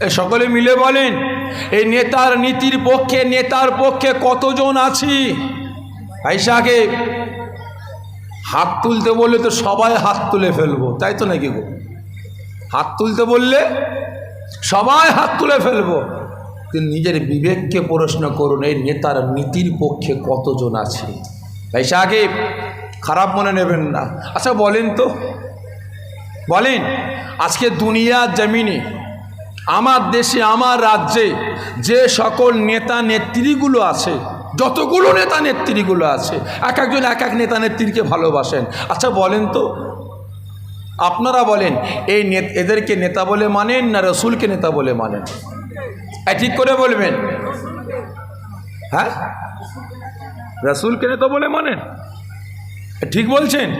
সকলে মিলে বলেন এই নেতার নীতির পক্ষে, নেতার পক্ষে কতজন আছি? আইসাকে হাত তুলতে বললে তো সবাই হাত তুলে ফেলব, তাই তো নাকি গো? হাত তুলতে বললে সবাই হাত তুলে ফেলব। কিন্তু নিজের বিবেককে প্রশ্ন করুন, এই নেতার নীতির পক্ষে কতজন আছে? তাই আগে খারাপ মনে নেবেন না। আচ্ছা বলেন তো। বলেন, আজকে দুনিয়ার জমিনে আমার দেশে, আমার রাজ্যে যে সকল নেতা নেত্রীগুলো আছে, যতগুলো নেতা নেত্রীগুলো আছে, এক একজন এক এক নেতা নেত্রীকে ভালোবাসেন। আচ্ছা বলেন তো, আপনারা বলেন, এই এদেরকে নেতা বলে মানেন না রসুলকে নেতা বলে মানেন? ঠিক করে বলবেন। হ্যাঁ? রসুলকে নেতা বলে মানেন? ঠিক বলছেন?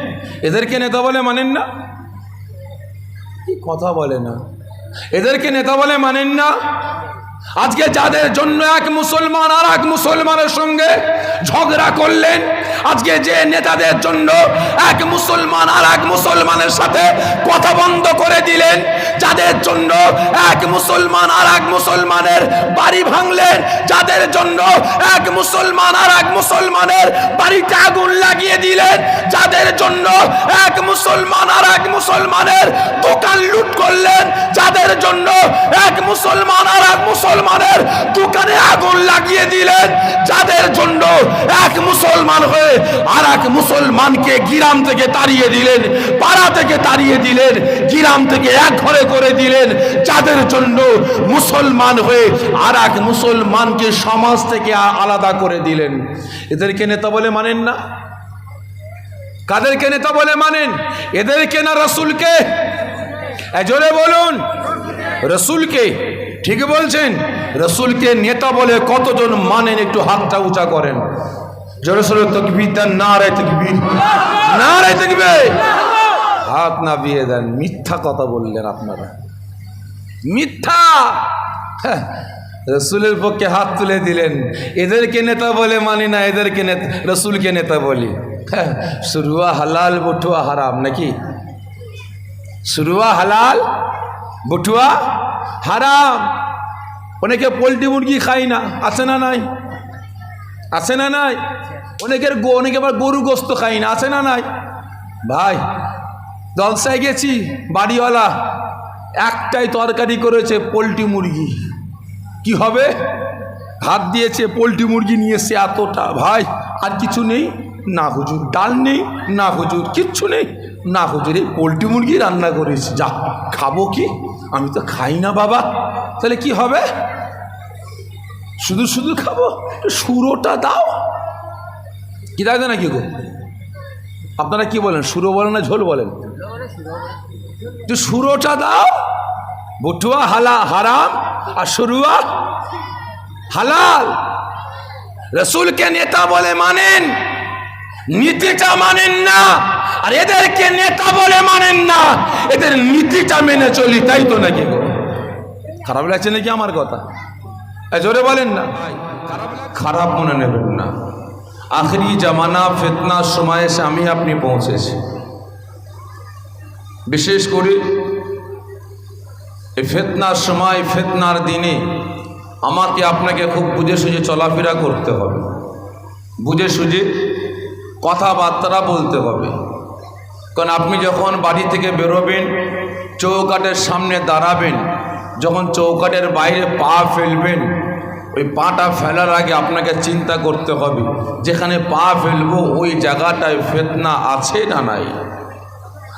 এদেরকে নেতা বলে মানেন না? কি কথা বলে না? এদেরকে নেতা বলে মানেন না। আজকে যাদের জন্য এক মুসলমান আর এক মুসলমানের সঙ্গে ঝগড়া করলেন আজকে যে নেতাদের জন্য এক মুসলমান আর এক মুসলমানের সাথে কথা বন্ধ করে দিলেন, যাদের জন্য এক মুসলমান আর এক মুসলমানের বাড়ি ভাঙলেন, যাদের জন্য এক মুসলমান আর এক মুসলমানের বাড়িতে আগুন লাগিয়ে দিলেন, যাদের জন্য এক মুসলমান আর এক মুসলমানের দোকান লুট করলেন, যাদের জন্য এক মুসলমান আর এক মুসলমানের দোকানে আগুন লাগিয়ে দিলেন, যাদের জন্য এক মুসলমান হয়ে আর এক মুসলমানকে গিরাম থেকে তাড়িয়ে দিলেন, পাড়া থেকে তাড়িয়ে দিলেন, গিরাম থেকে এক ঘরে করে দিলেন। যাদের জন্য মুসলমান হয়ে আর এক মুসলমানকে সমাজ থেকে আলাদা করে দিলেন। এদেরকে নেতা বলে মানেন না। কাদেরকে নেতা বলে মানেন? এদেরকে না রসুলকে? জোরে বলুন। রসুলকে। ঠিক বলছেন? রসুলকে নেতা বলে কতজন মানেন? একটু হাতটা উঁচা করেন। জোরে সোরে তকবির দেন না রে তকবির। না রে তকবে হাত না বিয়ে দেন মিথ্যা কথা বললেন আপনারা। মিথ্যা! হ্যাঁ, রসুলের পক্ষে হাত তুলে দিলেন। এদেরকে নেতা বলে মানি না এদেরকে নেতা রসুলকে নেতা বলি। হ্যাঁ, শুরুয়া হালাল বটুয়া হারাম নাকি? শুরুয়া হালাল বটুয়া হারাম। অনেকে পোলট্রি মুরগি খাই না আছে না নাই? আছে না নাই? অনেকের অনেকে আবার গরু গোস্ত খাই না, আছে না নাই? ভাই, জলসায় গেছি, বাড়িওয়ালা একটাই তরকারি করেছে পোলট্রি মুরগি। কি হবে? হাত দিয়েছে পোলট্রি মুরগি, নিয়ে এসে এতটা। ভাই, আর কিছু নেই? না হুজুর, ডাল নেই, না হুজুর, কিচ্ছু নেই। না হুজুর, এই পোলট্রি মুরগি রান্না করেছি। যা, খাব কি? আমি তো খাই না বাবা। তাহলে কি হবে? শুধু শুধু খাব? সুরোটা দাও। কি দাও না কি গো? আপনারা কি বলেন? সুরো বলেন না ঝোল বলেন? সুরোটা দাও। বটুয়া হালা হারাম, আর সরুয়া হালাল। রসুলকে নেতা বলে মানেন, নীতিটা মানেন না, আর এদেরকে নেতা বলে মানেন না। এদের নীতিটা মেনে চলি, তাই তো নাকি খারাপ লাগছে নাকি আমার কথা? জোরে বলেন না। খারাপ মনে নেবেন না। আখরি জামানা, ফেতনার সময় এসে আমি আপনি পৌঁছেছি। বিশেষ করে এই ফেতনার সময়, ফেতনার দিনে আমাকে আপনাকে খুব বুঝে সুঝে চলাফেরা করতে হবে। বুঝে সুঝে কথাবার্তা বলতে হবে। কারণ আপনি যখন বাড়ি থেকে বেরোবেন, চৌকাটের সামনে দাঁড়াবেন, যখন চৌকাটের বাইরে পা ফেলবেন ওই পাটা ফেলার আগে আপনাকে চিন্তা করতে হবে, যেখানে পা ফেলব ওই জায়গাটায় ফেতনা আছে না নাই?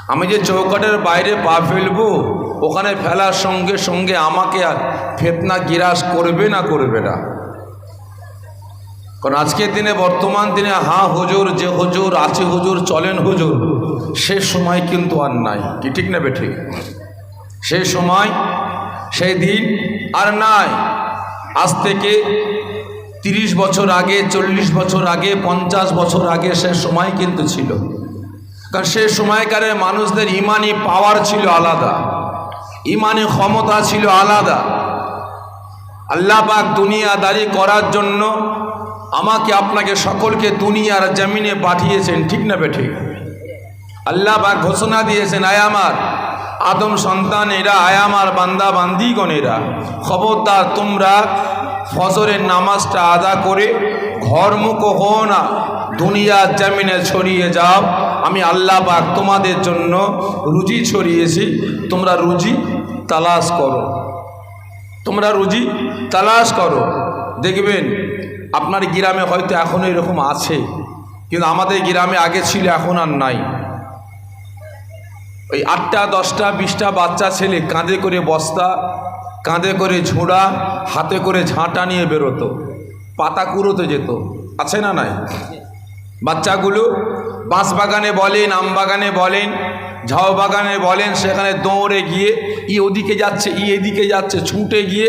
আমি যে চৌকাটের বাইরে পা ফেলব, ওখানে ফেলার সঙ্গে সঙ্গে আমাকে আর ফেতনা গিরাস করবে না করবে না? কারণ আজকের দিনে, বর্তমান দিনে, হা হুজুর, যে হুজুর, আছে হুজুর, চলেন হুজুর, সে সময় কিন্তু আর নাই। কি ঠিক নেবে ঠিক? সেই সময়, সেই দিন আর নাই। আজ থেকে তিরিশ বছর আগে, চল্লিশ বছর আগে, পঞ্চাশ বছর আগে সে সময় কিন্তু ছিল। কারণ সে সময়কারের মানুষদের ইমানি পাওয়ার ছিল আলাদা। ইমানি ক্ষমতা ছিল আলাদা। আল্লাহ পাক দুনিয়াদারি করার জন্য আমাকে আপনাকে সকলকে দুনিয়ার জমিনে পাঠিয়েছেন, ঠিক না বে ঠিক? আল্লাহ পাক ঘোষণা দিয়েছেন, আয় আমার আদম সন্তানেরা, আয় আমার বান্দা, বান্দিগণেরা, খবরদার, তোমরা ফজরের নামাজটা আদা করে ঘরমুখ হও না, দুনিয়ার জামিনে ছড়িয়ে যাও। আমি আল্লাহ পাক তোমাদের জন্য রুজি ছড়িয়েছি, তোমরা রুজি তালাশ করো। তোমরা রুজি তালাশ করো। দেখবেন, আপনার গ্রামে হয়তো এখনও এরকম আছে, কিন্তু আমাদের গ্রামে আগে ছিল, এখন আর নাই। ওই আটটা, দশটা, বিশটা বাচ্চা ছেলে কাঁধে করে বস্তা, কাঁধে করে ঝোড়া, হাতে করে ঝাঁটা নিয়ে বেরোতো। পাতা কুড়োতে যেত। আছে না নাই? বাচ্চাগুলো বাঁশ বাগানে বলেন, আম বাগানে বলেন, ঝাউ বাগানে বলেন, সেখানে দৌড়ে গিয়ে ই ওদিকে যাচ্ছে, ই এদিকে যাচ্ছে, ছুটে গিয়ে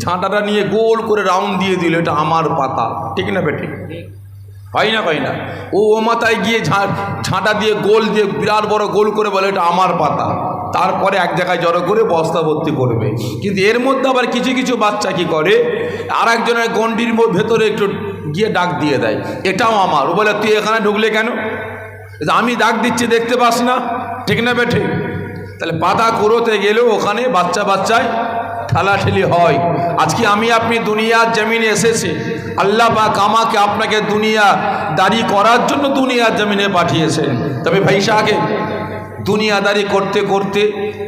ঝাঁটাটা নিয়ে গোল করে রাউন্ড দিয়ে দিল। এটা আমার পাতা। ঠিক না বেটে? হয় না হয় না। ও ও মাথায় গিয়ে ঝাঁটা দিয়ে গোল দিয়ে বিরাট বড় গোল করে বলে, এটা আমার পাতা। তারপরে এক জায়গায় জড়ো করে বস্তা ভর্তি করবে। কিন্তু এর মধ্যে আবার কিছু কিছু বাচ্চা কি করে? আর একজনের গন্ডির ম- ভেতরে একটু গিয়ে ডাক দিয়ে দেয়, এটাও আমার। ও বলে, তুই এখানে ঢুকলে কেন? আমি ডাক দিচ্ছি, দেখতে পাস না। ঠিক না বেঠে। তাহলে পাতা কুড়োতে গেলেও ওখানে বাচ্চা বাচ্চায় ঠেলাঠেলি হয়। আজকে আমি আপনি দুনিয়ার জমিনে এসেছি আল্লাহ পাক আমাকে আপনাকে দুনিয়া দাঁড়ি করার জন্য দুনিয়ার জমিনে পাঠিয়েছেন তবে ভাই সাহেব দুনিয়াদারি করতে করতে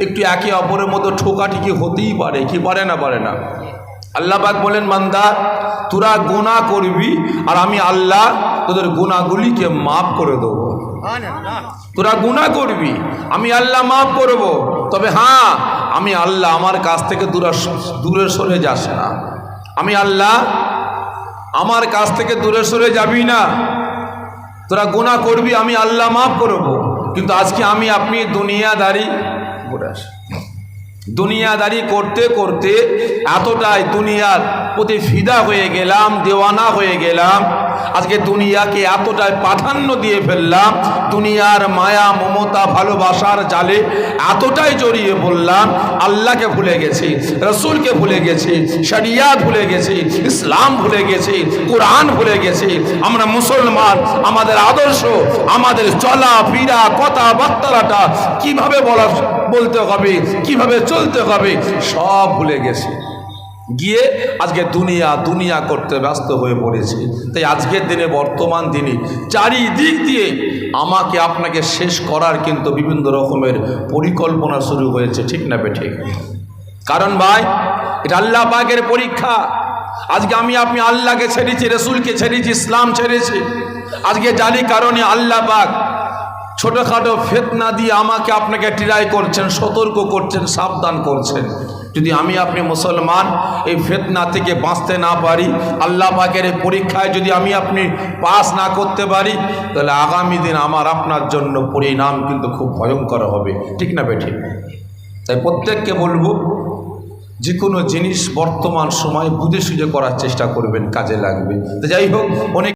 একটু একে অপরের মতো ঠোকাঠিকি হতেই পারে, কি পারে না পারে না। আল্লাহ পাক বলেন মান্দা তোরা গুণা করবি আর আমি আল্লাহ তোদের গুণাগুলিকে মাফ করে দেবো। তোরা গুণা করবি, আমি আল্লাহ মাফ করব। তবে হ্যাঁ আমি আল্লাহ আমার কাছ থেকে দূরে দূরে সরে যাস না। আমি আল্লাহ আমার কাছ থেকে দূরে সরে যাবি না। তোরা গুণা করবি, আমি আল্লাহ মাফ করব। কিন্তু আজকে আমি আপনি দুনিয়াদারি ঘুরে আসি। দুনিয়াদারি করতে করতে এতটাই দুনিয়ার প্রতি ফিদা হয়ে গেলাম, দেওয়ানা হয়ে গেলাম। আজকে দুনিয়াকে এতটাই প্রাধান্য দিয়ে ফেললাম, দুনিয়ার মায়া, মমতা, ভালোবাসার জালে এতটাই জড়িয়ে পড়লাম, আল্লাহকে ভুলে গেছি, রসুলকে ভুলে গেছি শরিয়াত ভুলে গেছি, ইসলাম ভুলে গেছি, কোরআন ভুলে গেছি। আমরা মুসলমান, আমাদের আদর্শ, আমাদের চলা ফিরা কথাবার্তাটা কীভাবে বলা বলতে হবে, কীভাবে চলতে হবে, সব ভুলে গেছে। গিয়ে আজকে দুনিয়া দুনিয়া করতে ব্যস্ত হয়ে পড়েছে। তাই আজকের দিনে, বর্তমান দিনে, চারিদিক দিয়ে আমাকে, আপনাকে শেষ করার কিন্তু বিভিন্ন রকমের পরিকল্পনা শুরু হয়েছে, ঠিক না বেঠে কারণ ভাই, এটা আল্লাহ পাকের পরীক্ষা। আজকে আমি, আপনি আল্লাহকে ছেড়েছি, রসুলকে ছেড়েছি, ইসলাম ছেড়েছি। আজকে জানি কারণে আল্লাহ পাক ছোটোখাটো ফেতনা দিয়ে আমাকে আপনাকে ট্রাই করছেন, সতর্ক করছেন, সাবধান করছেন। যদি আমি আপনি মুসলমান, এই ফেতনা থেকে বাঁচতে না পারি, আল্লাহ পাকের এই পরীক্ষায় যদি আমি আপনি পাস না করতে পারি, তাহলে আগামী দিন আমার আপনার জন্য পরিণাম কিন্তু খুব ভয়ঙ্কর হবে। ঠিক না বেঠিক তাই প্রত্যেককে বলব, যে কোনো জিনিস বর্তমান সময় বুঝে সুঝে করার চেষ্টা করবেন, কাজে লাগবে। তো যাই হোক, অনেক